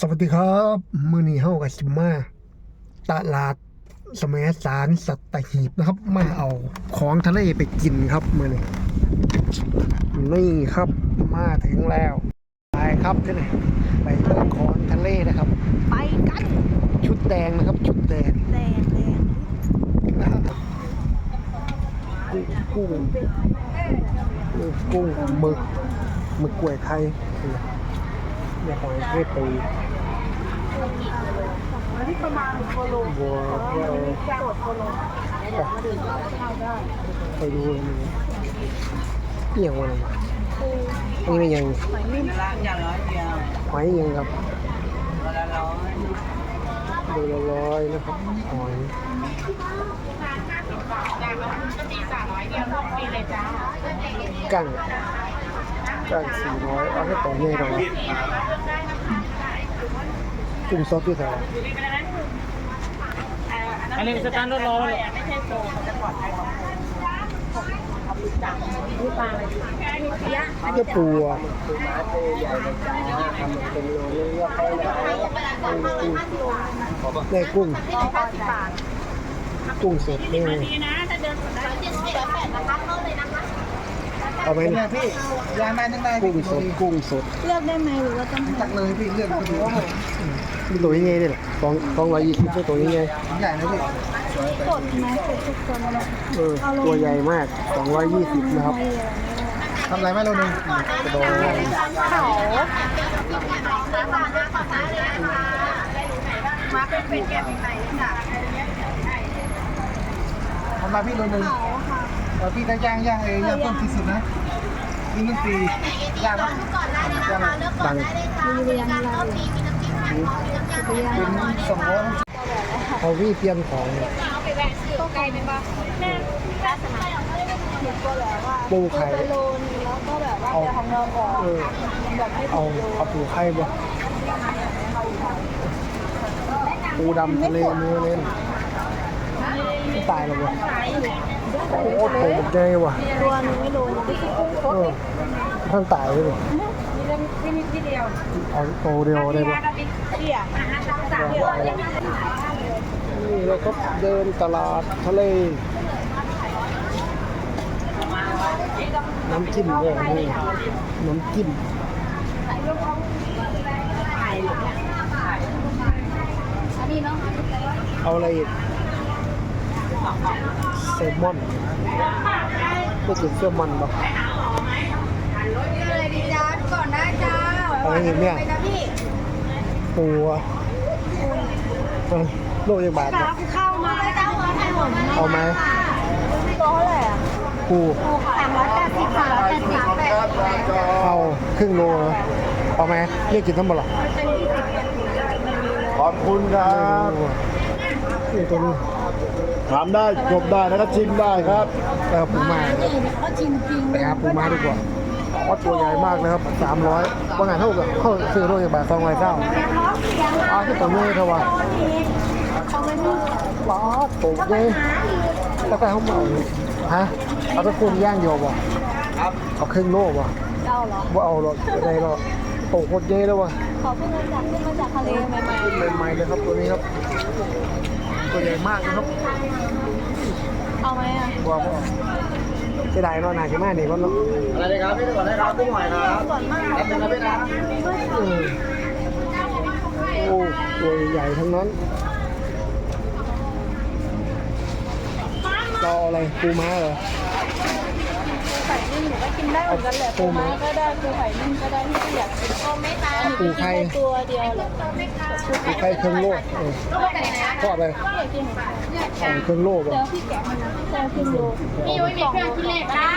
สวัสดีครับมือนี้เฮากับสิมาตลาดสมัยสารสัตหีบนะครับ มาเอาของทะเลไปกินครับมือนี้นี่ครับมาถึงแล้ว ไปครับที่ไหนไปเลือกของทะเลนะครับ ไปกัน ชุดแดงนะครับ ชุดแดงแดงแดงนะครับกุ้งกุ้งกุ้งหมึกหมึกกล้วยไทย เนี่ยหอยเทศปีที่ประมาณโคโลบัวบัวโดดโคโลไปดูเลยมึงเอียงวันนี้อันนี้ยังหอยนิ่มหอยยังครับละร้อยดูละร้อยนะครับหอยกั้ง กั้งสี่ร้อยเอาให้ต่อเนื่องก่อนกุ้งซอสด้วยเถอะอันนี้สแตนด์ร้อยเนื้อปูอะได้กุ้งร้อยเก้าสิบบาทกุ้งสดนี่ดีนะถ้าเดินสนใจเจ็ดสิบแปดนะคะเข้าเลยนะคะ เอาไหมเนี่เนี่ยยพี่ยางมาตั้งได้กุ้งสดกุ้งสดเลือกได้ไหมหรือว่าต้องตักเลยพี่เลือกดูว่าผมมีตัวยังไงเนี่ยสองสองร้อยยี่สิบตัวยังไงใหญ่นะพี่สดไหมสดทุกคนเลยเออตัวใหญ่มากสองร้อยยี่สิบนะครับทำไรไหมเราหนึ่งกระโดดเขามาเป็นเป็นแกเป็นไหนค่ะ ทำมาพี่โลหนึ่งเขาค่ะเราพี่ได้ย่างย่างเองย่างต้นที่สุดนะนี่นึ่งปีย่างนะย่างดังมีเรียงอะไรเรียงเป็นสองร้อยเขาวิ่งเตรียมของก็ไกลเป็นปะแม่ลักษณะหนูก็แบบว่าปูไข่ไปโลนแล้วก็แบบว่าแต่ของเราออกเออแบบไม่เอาถูกโลเอาปูไข่บ่ปูดำทะเลเนื้อเล่นไม่ ตายหรอกวะโอ้โหโตหมดใจว่ะตัวหนึงไม่โลนนี่คือกุ้งสเอดอท่านตายเลยนี่เล่นนี่นิดเดียวเอาโตเดียวได้ปะเดี่ยอาหารตามสั่งเดียวนี่เราก็เดินตลาดทะเลน้ำจิ้มเลยนี่น้ำจิ้มอันนี้เนาะเอาอะไรอีก แซลมอนไม่กินแซลมอนปะอะไรดีจ้าก่อนได้จ้าอะไรอีกเนี่ยไปนะพี่ปูอะเออโลกยังบาทเนี่ยเข้ามาเลยจ้าหัวไข่หมดเอาไหมโต๊ะเลยอะปูสามร้อยแปดสิบบาทแปดสิบแปดเอาครึ่งโลนะเอาไหมเรียกกินทั้งหมดหรอขอบคุณครับนี่ตัวนี้ ถามได้จบได้แล้วก็ชิมได้ครับเออปูมานี่เขาจริงจริงไปหาปูมาดีกว่าว่าตัวใหญ่มากนะครับสามร้อยว่าไงเท่ากับเขาซื้อโลยังบาทสองร้อยเก้าอ้าวที่ตัวนี้เท่าไหร่เขาไม่พูดป๊าดโตเย้แล้วก็เขาเหมาฮะเอาตะกุนย่างเดียวบ่ครับเอาครึ่งโลบ่เจ้าเหรอว่าเอาหรอกอะไรหรอกโตโคตรเย้เลยว่ะขอขึ้นมาจากขึ้นมาจากทะเลใหม่ขึ้นใหม่ๆเลยครับตัวนี้ครับ ตัวใหญ่มากนะครับๆเอาไหมอะว่าว่าเสียดายเนาะนายจะมาเนี่ยก็เนาะอะไรเลยครับพี่ก่อนได้ครับกุ้งหอยครับก่อนมากแป๊บนึงนะพี่นะเออโอ้ตัวใหญ่ทั้งนั้นเราเอาอะไรปูม้าเหรอ ไข่นิ่มหนูก็กินได้เหมือนกันแหละปูม้าก็ได้ปูไข่นิ่มก็ได้ที่อยากกินโอไม่ตาปูไข่ตัวเดียวเหรอปูไข่เครื่องโลกเออทอดไปอยากกินเหมือนกันเอาเครื่องโลกเดี๋อะยวพี่แกะมันนะพี่แกะครึ่งโลพี่ยุ้ยมีเครื่องคิดเลขได้